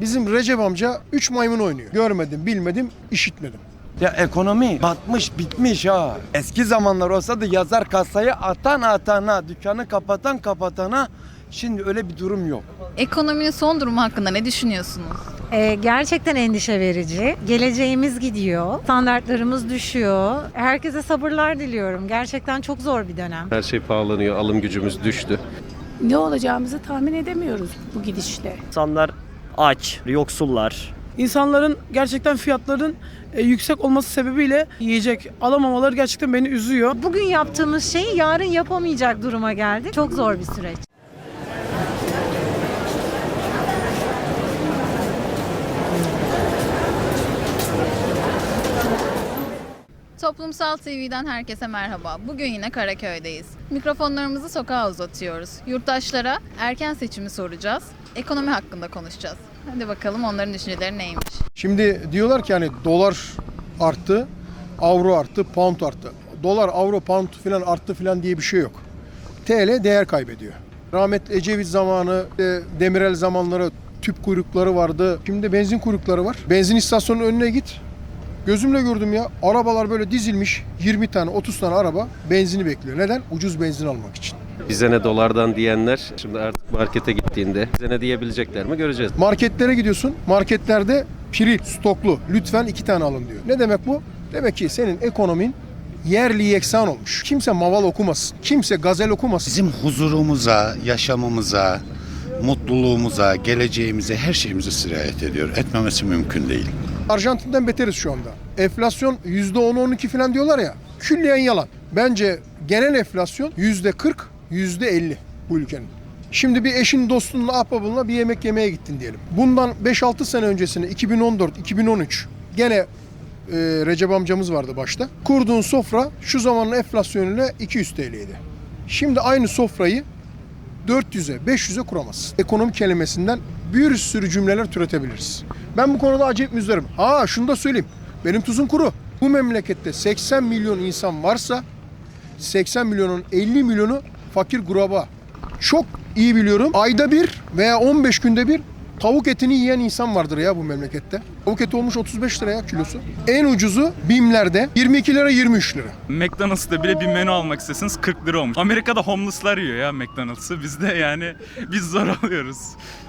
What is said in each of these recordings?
Bizim Recep amca 3 maymun oynuyor. Görmedim, bilmedim, işitmedim. Ya ekonomi batmış bitmiş ha. Eski zamanlar olsa da yazar kasayı atan atana, dükkanı kapatan kapatana şimdi öyle bir durum yok. Ekonominin son durumu hakkında ne düşünüyorsunuz? Ee, gerçekten endişe verici. Geleceğimiz gidiyor. Standartlarımız düşüyor. Herkese sabırlar diliyorum. Gerçekten çok zor bir dönem. Her şey pahalanıyor, alım gücümüz düştü. ne olacağımızı tahmin edemiyoruz bu gidişle. İnsanlar aç, yoksullar. İnsanların gerçekten fiyatların e, yüksek olması sebebiyle yiyecek alamamaları gerçekten beni üzüyor. Bugün yaptığımız şeyi yarın yapamayacak duruma geldik. Çok zor bir süreç. Toplumsal TV'den herkese merhaba. Bugün yine Karaköy'deyiz. Mikrofonlarımızı sokağa uzatıyoruz. Yurttaşlara erken seçimi soracağız. Ekonomi hakkında konuşacağız. Hadi bakalım onların düşünceleri neymiş? Şimdi diyorlar ki hani dolar arttı, avro arttı, pound arttı. Dolar, avro, pound falan arttı falan diye bir şey yok. TL değer kaybediyor. Rahmetli Ecevit zamanı, Demirel zamanları tüp kuyrukları vardı. Şimdi benzin kuyrukları var. Benzin istasyonunun önüne git. Gözümle gördüm ya. Arabalar böyle dizilmiş. 20 tane, 30 tane araba benzini bekliyor. Neden? Ucuz benzin almak için. Bize ne dolardan diyenler şimdi artık markete gittiğinde bize ne diyebilecekler mi göreceğiz. Marketlere gidiyorsun. Marketlerde piri stoklu. Lütfen iki tane alın diyor. Ne demek bu? Demek ki senin ekonomin yerli yeksan olmuş. Kimse maval okumasın. Kimse gazel okumasın. Bizim huzurumuza, yaşamımıza, mutluluğumuza, geleceğimize, her şeyimize sirayet ediyor. Etmemesi mümkün değil. Arjantin'den beteriz şu anda. Enflasyon %10-12 falan diyorlar ya. Külliyen yalan. Bence genel enflasyon %40, %50 bu ülkenin. Şimdi bir eşin dostunla ahbabınla bir yemek yemeye gittin diyelim. Bundan 5-6 sene öncesine 2014-2013 gene e, Recep amcamız vardı başta. Kurduğun sofra şu zamanın enflasyonuyla 200 TL'ydi. Şimdi aynı sofrayı 400'e, 500'e kuramazsın. Ekonomi kelimesinden bir sürü cümleler türetebiliriz. Ben bu konuda acayip müzdarım. Ha şunu da söyleyeyim. Benim tuzum kuru. Bu memlekette 80 milyon insan varsa 80 milyonun 50 milyonu fakir kuraba. Çok iyi biliyorum. Ayda bir veya 15 günde bir tavuk etini yiyen insan vardır ya bu memlekette. Tavuk eti olmuş 35 lira ya kilosu. En ucuzu BİM'lerde 22 lira 23 lira. McDonald's'ta bile bir menü almak isteseniz 40 lira olmuş. Amerika'da homeless'lar yiyor ya McDonald's'ı. Bizde yani biz zor alıyoruz.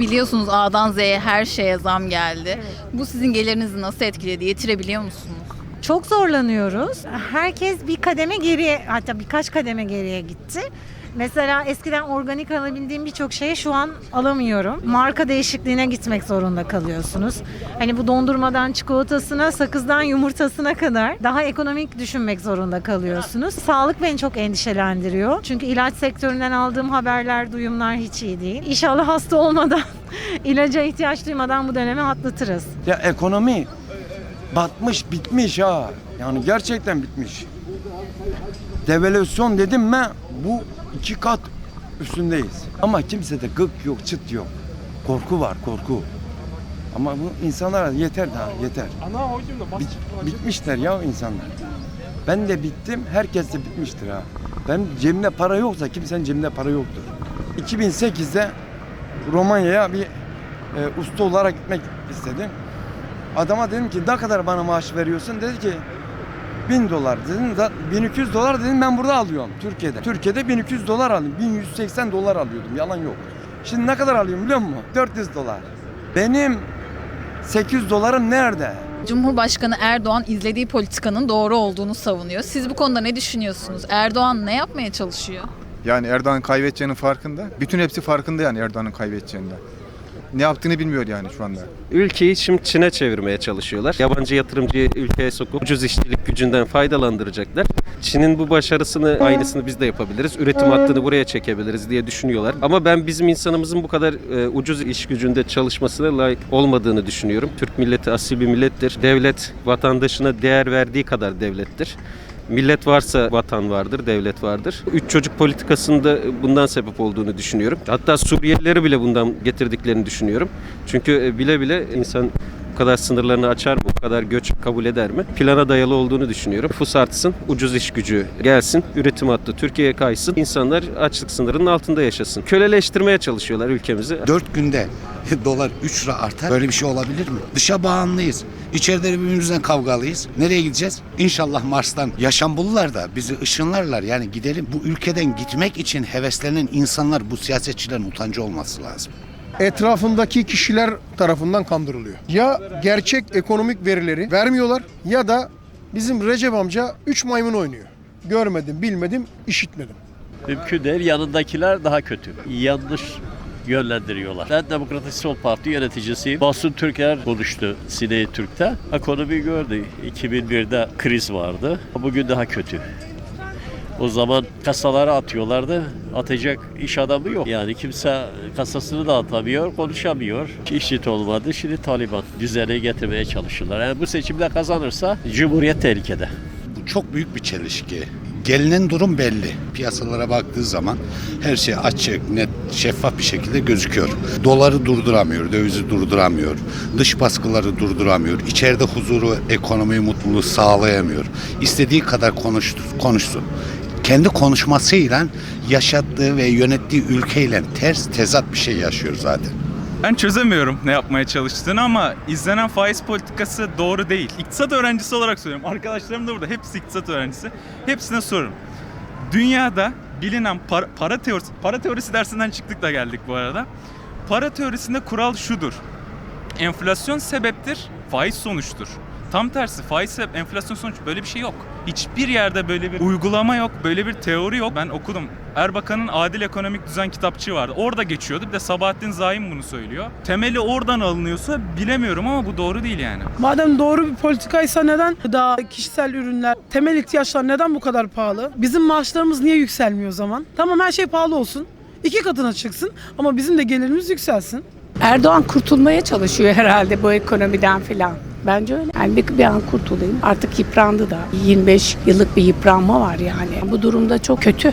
Biliyorsunuz A'dan Z'ye her şeye zam geldi. Bu sizin gelirinizi nasıl etkiledi? Yetirebiliyor musunuz? Çok zorlanıyoruz. Herkes bir kademe geriye hatta birkaç kademe geriye gitti. Mesela eskiden organik alabildiğim birçok şeyi şu an alamıyorum. Marka değişikliğine gitmek zorunda kalıyorsunuz. Hani bu dondurmadan çikolatasına, sakızdan yumurtasına kadar daha ekonomik düşünmek zorunda kalıyorsunuz. Sağlık beni çok endişelendiriyor. Çünkü ilaç sektöründen aldığım haberler, duyumlar hiç iyi değil. İnşallah hasta olmadan, ilaca ihtiyaç duymadan bu dönemi atlatırız. Ya ekonomi batmış bitmiş ha. Yani gerçekten bitmiş. Devalüasyon dedim mi bu iki kat üstündeyiz. Ama kimsede gık yok, çıt yok. Korku var, korku. Ama bu insanlar yeter daha, yeter. Bit- bitmişler ya insanlar. Ben de bittim, herkes de bitmiştir ha. Ben cebimde para yoksa kimsenin cebinde para yoktur. 2008'de Romanya'ya bir e, usta olarak gitmek istedim. Adama dedim ki ne kadar bana maaş veriyorsun? Dedi ki 1000 dolar dedim. Da 1200 dolar dedim ben burada alıyorum Türkiye'de. Türkiye'de 1200 dolar alıyorum. 1180 dolar alıyordum. Yalan yok. Şimdi ne kadar alıyorum biliyor musun? 400 dolar. Benim 800 dolarım nerede? Cumhurbaşkanı Erdoğan izlediği politikanın doğru olduğunu savunuyor. Siz bu konuda ne düşünüyorsunuz? Erdoğan ne yapmaya çalışıyor? Yani Erdoğan kaybedeceğinin farkında. Bütün hepsi farkında yani Erdoğan'ın kaybedeceğinden. Ne yaptığını bilmiyor yani şu anda. Ülkeyi şimdi Çin'e çevirmeye çalışıyorlar. Yabancı yatırımcıyı ülkeye sokup ucuz işçilik gücünden faydalandıracaklar. Çin'in bu başarısını aynısını biz de yapabiliriz. Üretim hattını buraya çekebiliriz diye düşünüyorlar. Ama ben bizim insanımızın bu kadar e, ucuz iş gücünde çalışmasına layık olmadığını düşünüyorum. Türk milleti asil bir millettir. Devlet vatandaşına değer verdiği kadar devlettir. Millet varsa vatan vardır, devlet vardır. Üç çocuk politikasında bundan sebep olduğunu düşünüyorum. Hatta Suriyelileri bile bundan getirdiklerini düşünüyorum. Çünkü e, bile bile insan kadar sınırlarını açar mı? Bu kadar göç kabul eder mi? Plana dayalı olduğunu düşünüyorum. Nüfus artsın, ucuz iş gücü gelsin, üretim hattı Türkiye'ye kaysın. İnsanlar açlık sınırının altında yaşasın. Köleleştirmeye çalışıyorlar ülkemizi. 4 günde dolar 3 lira artar. Böyle bir şey olabilir mi? Dışa bağımlıyız. İçeride birbirimizden kavgalıyız. Nereye gideceğiz? İnşallah Mars'tan yaşam bulurlar da bizi ışınlarlar. Yani gidelim. Bu ülkeden gitmek için heveslenen insanlar bu siyasetçilerin utancı olması lazım. Etrafındaki kişiler tarafından kandırılıyor. Ya gerçek ekonomik verileri vermiyorlar ya da bizim Recep amca 3 maymun oynuyor. Görmedim, bilmedim, işitmedim. Mümkün değil. Yanındakiler daha kötü. Yanlış yönlendiriyorlar. Ben Demokratik Sol Parti yöneticisiyim. Basın Türker konuştu Sine Türk'te. Ekonomi gördü. 2001'de kriz vardı. Bugün daha kötü. O zaman kasalara atıyorlardı. Atacak iş adamı yok. Yani kimse kasasını da atamıyor, konuşamıyor. İşit olmadı. Şimdi Taliban düzene getirmeye çalışıyorlar. Yani bu seçimde kazanırsa Cumhuriyet tehlikede. Bu çok büyük bir çelişki. Gelinen durum belli. Piyasalara baktığı zaman her şey açık, net, şeffaf bir şekilde gözüküyor. Doları durduramıyor, dövizi durduramıyor. Dış baskıları durduramıyor. İçeride huzuru, ekonomiyi, mutluluğu sağlayamıyor. İstediği kadar konuştur, konuşsun. Kendi konuşmasıyla yaşattığı ve yönettiği ülkeyle ters, tezat bir şey yaşıyor zaten. Ben çözemiyorum ne yapmaya çalıştığını ama izlenen faiz politikası doğru değil. İktisat öğrencisi olarak söylüyorum. Arkadaşlarım da burada hepsi iktisat öğrencisi. Hepsine sorun. Dünyada bilinen para, para teorisi, para teorisi dersinden çıktık da geldik bu arada. Para teorisinde kural şudur. Enflasyon sebeptir, faiz sonuçtur. Tam tersi faiz sebep, enflasyon sonuç böyle bir şey yok. Hiçbir yerde böyle bir uygulama yok, böyle bir teori yok. Ben okudum. Erbakan'ın Adil Ekonomik Düzen kitapçığı vardı. Orada geçiyordu. Bir de Sabahattin Zaim bunu söylüyor. Temeli oradan alınıyorsa bilemiyorum ama bu doğru değil yani. Madem doğru bir politikaysa neden gıda, kişisel ürünler, temel ihtiyaçlar neden bu kadar pahalı? Bizim maaşlarımız niye yükselmiyor o zaman? Tamam her şey pahalı olsun. iki katına çıksın ama bizim de gelirimiz yükselsin. Erdoğan kurtulmaya çalışıyor herhalde bu ekonomiden filan. Bence öyle. Yani bir, bir an kurtulayım. Artık yıprandı da. 25 yıllık bir yıpranma var yani. Bu durumda çok kötü.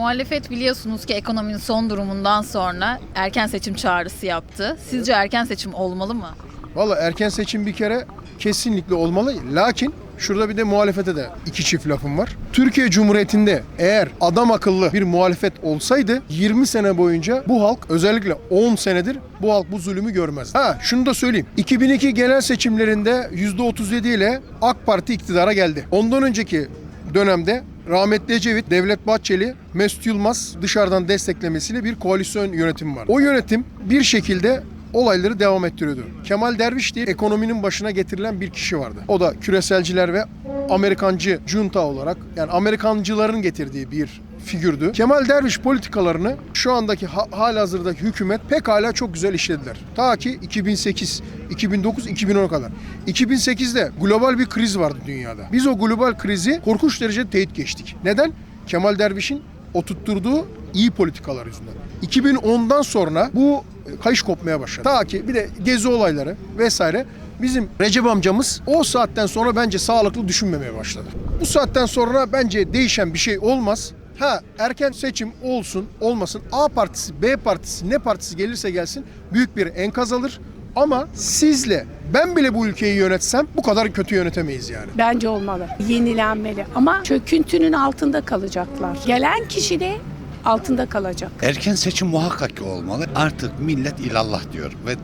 Muhalefet biliyorsunuz ki ekonominin son durumundan sonra erken seçim çağrısı yaptı. Sizce erken seçim olmalı mı? Valla erken seçim bir kere kesinlikle olmalı. Lakin şurada bir de muhalefete de iki çift lafım var. Türkiye Cumhuriyeti'nde eğer adam akıllı bir muhalefet olsaydı 20 sene boyunca bu halk özellikle 10 senedir bu halk bu zulümü görmez. Ha şunu da söyleyeyim. 2002 genel seçimlerinde %37 ile AK Parti iktidara geldi. Ondan önceki dönemde rahmetli Ecevit, Devlet Bahçeli, Mesut Yılmaz dışarıdan desteklemesiyle bir koalisyon yönetimi var. O yönetim bir şekilde olayları devam ettiriyordu. Kemal Derviş diye ekonominin başına getirilen bir kişi vardı. O da küreselciler ve Amerikancı junta olarak yani Amerikancıların getirdiği bir figürdü. Kemal Derviş politikalarını şu andaki ha- halihazırdaki hükümet pekala çok güzel işlediler. Ta ki 2008, 2009, 2010'a kadar. 2008'de global bir kriz vardı dünyada. Biz o global krizi korkunç derecede teyit geçtik. Neden? Kemal Derviş'in oturtturduğu iyi politikalar yüzünden. 2010'dan sonra bu e, kayış kopmaya başladı. Ta ki bir de gezi olayları vesaire bizim Recep amcamız o saatten sonra bence sağlıklı düşünmemeye başladı. Bu saatten sonra bence değişen bir şey olmaz. Ha erken seçim olsun olmasın A partisi B partisi ne partisi gelirse gelsin büyük bir enkaz alır. Ama sizle ben bile bu ülkeyi yönetsem bu kadar kötü yönetemeyiz yani. Bence olmalı. Yenilenmeli. Ama çöküntünün altında kalacaklar. Gelen kişi de altında kalacak. Erken seçim muhakkak ki olmalı. Artık millet ilallah diyor ve e,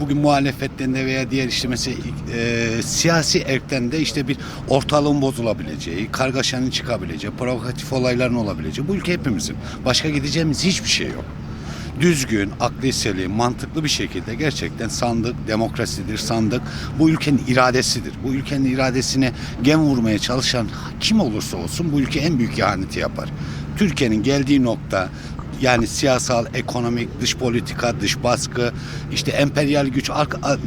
bugün muhalefetten veya diğer işte mesela e, siyasi erkten de işte bir ortalığın bozulabileceği, kargaşanın çıkabileceği, provokatif olayların olabileceği. Bu ülke hepimizin. Başka gideceğimiz hiçbir şey yok. Düzgün, selim, mantıklı bir şekilde gerçekten sandık demokrasidir, sandık bu ülkenin iradesidir. Bu ülkenin iradesine gem vurmaya çalışan kim olursa olsun bu ülke en büyük ihaneti yapar. Türkiye'nin geldiği nokta yani siyasal, ekonomik, dış politika, dış baskı, işte emperyal güç,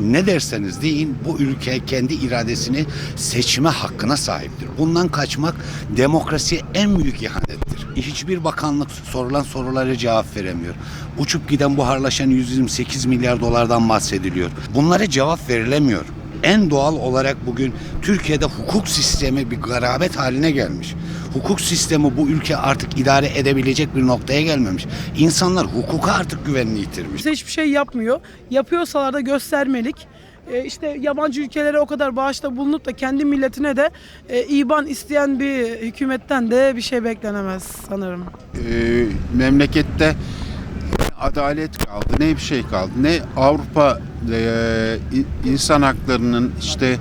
ne derseniz deyin bu ülke kendi iradesini seçme hakkına sahiptir. Bundan kaçmak demokrasiye en büyük ihanettir. Hiçbir bakanlık sorulan sorulara cevap veremiyor. Uçup giden buharlaşan 128 milyar dolardan bahsediliyor. Bunlara cevap verilemiyor. En doğal olarak bugün Türkiye'de hukuk sistemi bir garabet haline gelmiş. Hukuk sistemi bu ülke artık idare edebilecek bir noktaya gelmemiş. İnsanlar hukuka artık güvenini yitirmiş. Kimse hiçbir şey yapmıyor. Yapıyorsalar da göstermelik. e, işte yabancı ülkelere o kadar bağışta bulunup da kendi milletine de e, İban isteyen bir hükümetten de bir şey beklenemez sanırım. Ee, memlekette adalet kaldı, ne bir şey kaldı, ne Avrupa e, in- insan haklarının işte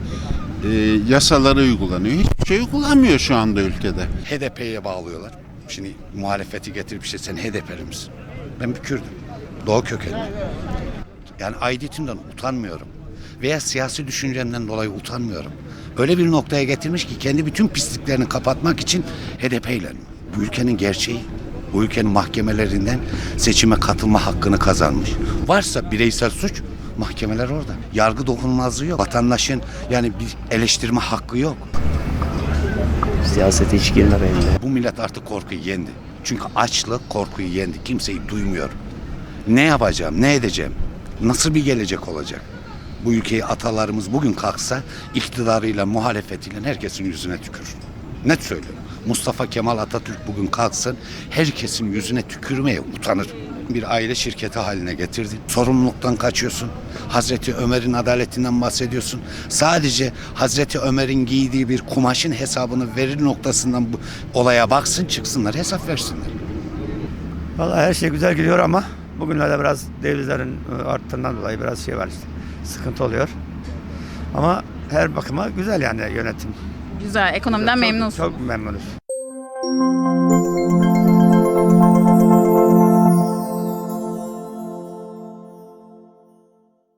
e, yasaları uygulanıyor. Hiçbir şey uygulanmıyor şu anda ülkede. HDP'ye bağlıyorlar. Şimdi muhalefeti getirip işte sen HDP'li misin? Ben bir Kürdüm. Doğu kökenli. Yani aidiyetimden utanmıyorum. Veya siyasi düşüncemden dolayı utanmıyorum. Öyle bir noktaya getirmiş ki kendi bütün pisliklerini kapatmak için HDP. Bu ülkenin gerçeği. Bu ülkenin mahkemelerinden seçime katılma hakkını kazanmış. Varsa bireysel suç mahkemeler orada. Yargı dokunulmazlığı yok. Vatandaşın yani bir eleştirme hakkı yok. Siyasete hiç girme benimle. Bu millet artık korkuyu yendi. Çünkü açlık korkuyu yendi. Kimseyi duymuyor. Ne yapacağım, ne edeceğim? Nasıl bir gelecek olacak? Bu ülkeyi atalarımız bugün kalksa iktidarıyla, muhalefetiyle herkesin yüzüne tükürür. Net söylüyorum. Mustafa Kemal Atatürk bugün kalksın herkesin yüzüne tükürmeye utanır. Bir aile şirketi haline getirdin. Sorumluluktan kaçıyorsun. Hazreti Ömer'in adaletinden bahsediyorsun. Sadece Hazreti Ömer'in giydiği bir kumaşın hesabını verir noktasından bu olaya baksın çıksınlar hesap versinler. Vallahi her şey güzel gidiyor ama bugünlerde biraz dövizlerin e, arttığından dolayı biraz şey var işte. Sıkıntı oluyor. Ama her bakıma güzel yani yönetim. Güzel, ekonomiden memnunsun. Çok memnunuz.